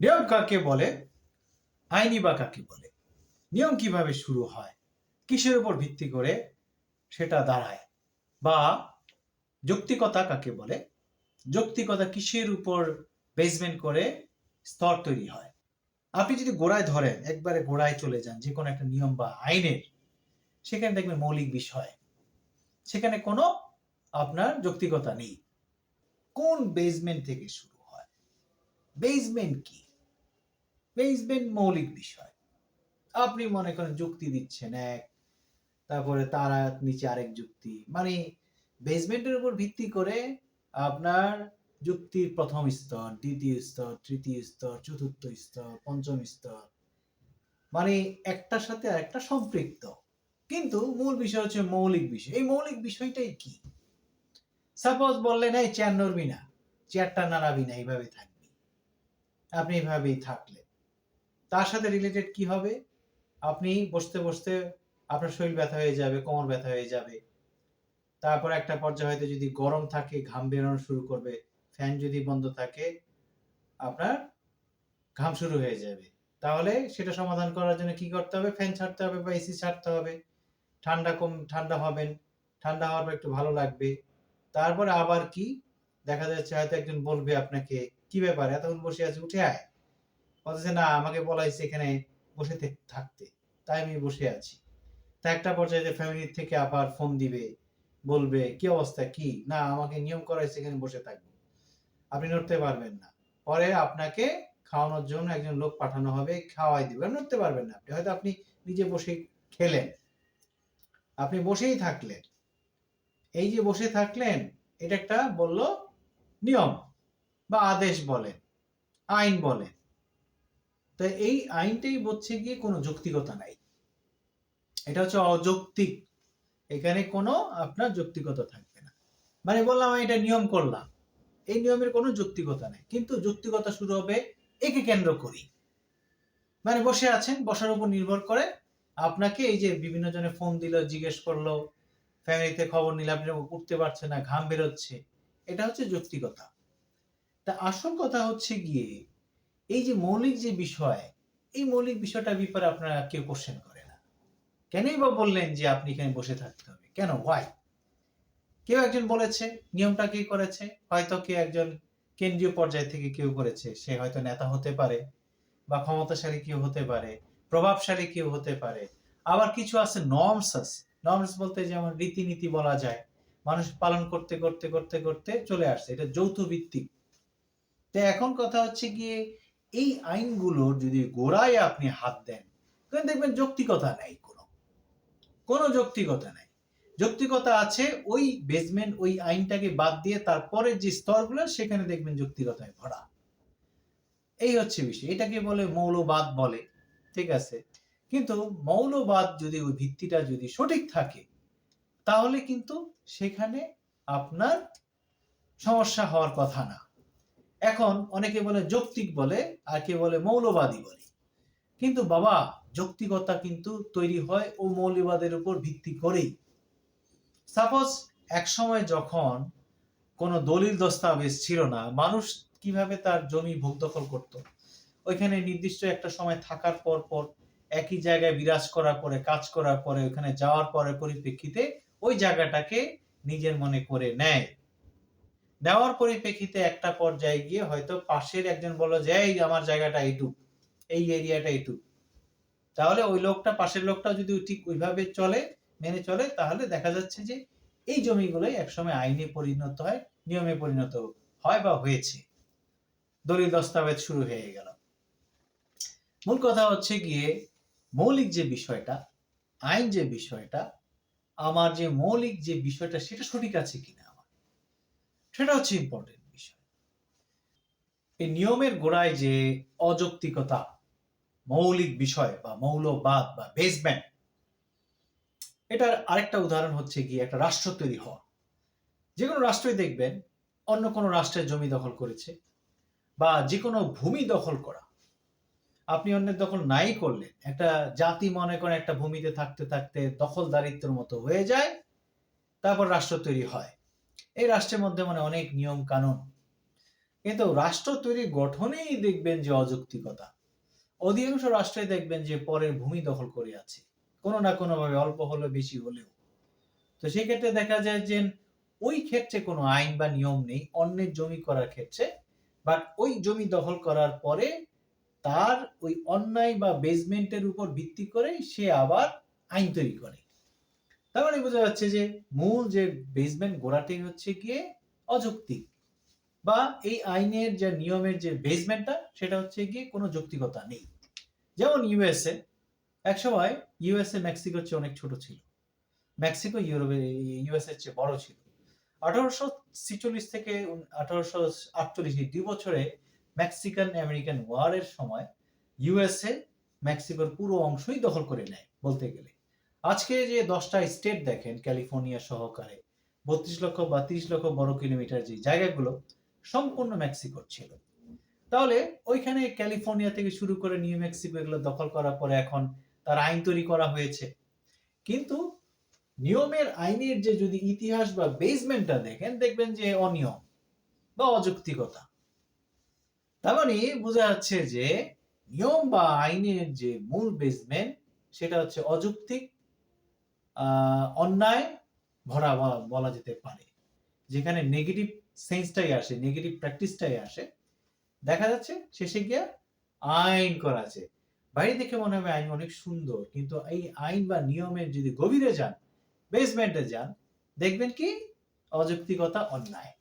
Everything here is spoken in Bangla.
নিয়ম কাকে বলে? আইনি বা কাকে বলে? নিয়ম কীভাবে শুরু হয়? কিসের উপর ভিত্তি করে সেটা দাঁড়ায়? বা যৌক্তিকতা কাকে বলে? যৌক্তিকতা কিসের উপর বেসমেন্ট করে স্তর তৈরি হয়? আপনি যদি গোড়ায় ধরেন, একবারে গোড়ায় চলে যান, যে কোনো একটা নিয়ম বা আইনের, সেখানে দেখবেন মৌলিক বিষয়। সেখানে কোনো আপনার যৌক্তিকতা নেই। কোন বেসমেন্ট থেকে শুরু হয়? বেসমেন্ট কি? বেসমেন্ট মৌলিক বিষয়। আপনি মনে করেন যুক্তি দিচ্ছেন এক, তারপরে তার নিচে আরেক যুক্তি। মানে বেসমেন্টের উপর ভিত্তি করে আপনার যুক্তির প্রথম স্তর, দ্বিতীয় স্তর, তৃতীয় স্তর, চতুর্থ স্তর, পঞ্চম স্তর। মানে একটার সাথে আরেকটা সম্পৃক্ত। কিন্তু মূল বিষয় হচ্ছে মৌলিক বিষয়। এই মৌলিক বিষয়টাই কি? সাপোজ বললেন, এই চেয়ার নড়বি না। চেয়ারটা নাড়াবি না, এইভাবে থাকবি। আপনি এইভাবেই থাকলেন। তার সাথে রিলেটেড কি হবে? আপনি বসতে বসতে আপনার শরীর ব্যথা হয়ে যাবে, কোমর ব্যথা হয়ে যাবে। তারপর একটা পর্যায়ে হয়তো যদি গরম থাকে, ঘাম বেরোনো শুরু করবে, ফ্যান যদি বন্ধ থাকে, আপনার ঘাম শুরু হয়ে যাবে। তাহলে সেটা সমাধান করার জন্য কি করতে হবে? ফ্যান ছাড়তে হবে বা এসি ছাড়তে হবে। ঠান্ডা কম, ঠান্ডা হবেন। ঠান্ডা হওয়ার পর একটু ভালো লাগবে। তারপরে আবার কি? দেখা যাচ্ছে হয়তো একজন বলবে আপনাকে, কি ব্যাপার? এতক্ষণ বসে আছে, উঠে আয়। অথচ না, আমাকে বলা হয়েছে এখানে বসে থাকতে। তাই আমি বসে আছি। তা একটা পর্যায়ে যে ফ্যামিলি থেকে আবার ফোন দিবে, বলবে, কি অবস্থা? কি? না, আমাকে নিয়ম করা হয়েছে এখানে বসে থাকব। আপনি নড়তে পারবেন না। পরে আপনাকে খাওয়ানোর জন্য একজন লোক পাঠানো হবে, খাওয়াই দিবে। নড়তে পারবেন না আপনি। হয়তো আপনি নিজে বসে খেলেন। আপনি বসেই থাকলেন। এই যে বসে থাকলেন, এটা একটা বলল নিয়ম বা আদেশ বলেন আইন বলেন তো এই আইনটাই বলছে গিয়ে কোনো যৌক্তিকতা নাই। এটা হচ্ছে অযৌক্তিক। এখানে কোনো আপনার যৌক্তিকতা থাকবে না। মানে বললাম আমি এটা নিয়ম করলাম। এই নিয়মের কোনো যৌক্তিকতা নাই। কিন্তু যৌক্তিকতা শুরু হবে একে কেন্দ্র করি মানে বসে আছেন, বসার উপর নির্ভর করে আপনাকে এই যে বিভিন্ন জনে ফোন দিল, জিজ্ঞেস করল ফ্যামিলিতে খবর নিলে আপনি উঠতে পারছেন না, ঘাম বেরোচ্ছে, এটা হচ্ছে যৌক্তিকতা। তা আসল কথা হচ্ছে গিয়ে এই যে মৌলিক যে বিষয়, এই মৌলিক বিষয়টার ব্যাপারে আপনারা কেউ কোশ্চেন করে না। কেনই বা বললেন যে আপনি এখানে বসে থাকতে হবে? কেন? ওয়াই কেউ একজন বলেছে, নিয়মটা কে করেছে? হয়তো কে একজন কেন্দ্রীয় পর্যায় থেকে কেউ করেছে, সে হয়তো নেতা হতে পারে বা ক্ষমতাশালী কেউ হতে পারে, প্রভাবশালী কেউ হতে পারে। আবার কিছু আছে নর্মস আছে। নর্মস বলতে যেমন রীতিনীতি বলা যায়, মানুষ পালন করতে করতে করতে করতে চলে আসছে। এটা যৌথ ভিত্তিক তো এখন কথা হচ্ছে গিয়ে এই আইনগুলোর যদি গোড়ায় আপনি হাত দেন তখন দেখবেন যৌক্তিকতা নাই কোনো। কোনো যৌক্তিকতা নাই। যৌক্তিকতা আছে, ওই বেসমেন্ট ওই আইনটাকে বাদ দিয়ে তারপরে যে স্তরগুলো, সেখানে দেখবেন যৌক্তিকতায় ভরা। এই হচ্ছে বিষয়। এটাকে বলে মৌলবাদ বলে। ঠিক আছে? কিন্তু মৌলবাদ যদি ওই ভিত্তিটা যদি সঠিক থাকে, তাহলে কিন্তু সেখানে আপনার সমস্যা হওয়ার কথা না। এখন অনেকে বলে যৌক্তিক বলে, আর কে বলে মৌলবাদী বলে। কিন্তু বাবা, যৌক্তিকতা কিন্তু তৈরি হয় ও মৌলবাদের উপর ভিত্তি করেই। সাপোজ এক সময় যখন কোনো দলিল দস্তাবেজ ছিল না, মানুষ কীভাবে তার জমি ভোগ দখল করত? ওইখানে নির্দিষ্ট একটা সময় থাকার পর পর একই জায়গায় বিরাজ করার পরে, কাজ করার পরে ওখানে যাওয়ার পরে পরিপ্রেক্ষিতে ওই জায়গাটাকে নিজের মনে করে নেয়। নেওয়ার পরিপ্রেক্ষিতে একটা পর্যায়ে গিয়ে হয়তো পাশের একজন বলল যে, এই আমার জায়গাটা এইটুক এই এরিয়াটা এইটুক তাহলে ওই লোকটা, পাশের লোকটা যদি ঠিক ওইভাবে চলে, মেনে চলে, তাহলে দেখা যাচ্ছে যে এই জমিগুলোই একসময় আইনে পরিণত হয়, নিয়মে পরিণত হয় বা হয়েছে। দলিল দস্তাবেজ শুরু হয়ে গেল। মূল কথা হচ্ছে গিয়ে, মৌলিক যে বিষয়টা, আইন যে বিষয়টা, আমার যে মৌলিক যে বিষয়টা, সেটা সঠিক আছে কিনা? সেটা হচ্ছে ইম্পর্টেন্ট বিষয়। এই নিয়মের গোড়ায় যে অযৌক্তিকতা, মৌলিক বিষয় বা মৌলবাদ বা বেসমেন্ট এটার আরেকটা উদাহরণ হচ্ছে কি একটা রাষ্ট্র তৈরি হওয়া। যে কোনো রাষ্ট্রই দেখবেন, অন্য কোনো রাষ্ট্রের জমি দখল করেছে বা যে কোনো ভূমি দখল করা। আপনি অন্যের দখল নাই করলেন, একটা জাতি মনে করেন একটা ভূমিতে থাকতে থাকতে দখল দখলদারিত্বের মতো হয়ে যায়, তারপর রাষ্ট্র তৈরি হয়। এই রাষ্ট্রের মধ্যে মানে অনেক নিয়ম কানুন। কিন্তু রাষ্ট্র তৈরি গঠনেই দেখবেন যে অযৌক্তিকতা। অধিকাংশ রাষ্ট্রে দেখবেন যে পরের ভূমি দখল করে আছে। কোনো না কোনো ভাবে অল্প হলেও বেশি হলেও। তো সেই ক্ষেত্রে দেখা যায় যে ওই ক্ষেত্রে কোনো আইন বা নিয়ম নেই, অন্যের জমি করার ক্ষেত্রে। বাট ওই জমি দখল করার পরে তার ওই অন্যায় বা বেসমেন্টের উপর ভিত্তি করে সে আবার আইন তৈরি করে। তার মানে বোঝা যাচ্ছে যে মূল যে বেসমেন্ট গোড়াটাই হচ্ছে গিয়ে অযৌক্তিক বা এই আইনের যে নিয়মের যে বেসমেন্টটা সেটা হচ্ছে গিয়ে কোনো যৌক্তিকতা নেই। যেমন ইউএসএ একসময় ইউএসএ মেক্সিকোর চেয়ে অনেক ছোট ছিল। মেক্সিকো ইউরোপে ইউএসএ চেয়ে বড় ছিল। আঠারোশো ছিচল্লিশ থেকে আঠারোশো আটচল্লিশ দুই বছরে মেক্সিকান আমেরিকান ওয়ারের সময় ইউএসএ মেক্সিকোর পুরো অংশই দখল করে নেয় বলতে গেলে। আজকে যে দশটা স্টেট দেখেন ক্যালিফোর্নিয়া সহকারে, বত্রিশ লক্ষ বা তিরিশ লক্ষ বড় কিলোমিটার যে জায়গাগুলো, সম্পূর্ণ মেক্সিকোর ছিল। তাহলে ওইখানে ক্যালিফোর্নিয়া থেকে শুরু করে নিউ মেক্সিকো এগুলো দখল করার পরে এখন তার আইন তৈরি করা হয়েছে। কিন্তু নিয়মের আইনের যে যদি ইতিহাস বা বেসমেন্টটা দেখেন, দেখবেন যে অনিয়ম বা অযৌক্তিকতা। তার মানে বোঝা যাচ্ছে যে নিয়ম বা আইনের যে মূল বেসমেন্ট সেটা হচ্ছে অযৌক্তিক অন্যায় ভরা বলা- যেতে পারে। যেখানে নেগেটিভ সেন্সটাই আসে নেগেটিভ প্র্যাকটিসটাই আসে। দেখা যাচ্ছে শেষে গিয়ে আইন করা আছে। বাইরে দেখে মনে হবে আইন অনেক সুন্দর, কিন্তু এই আইন বা নিয়মের যদি গভীরে যান বেসমেন্টে যান, দেখবেন কি অযৌক্তিকতা অন্যায়।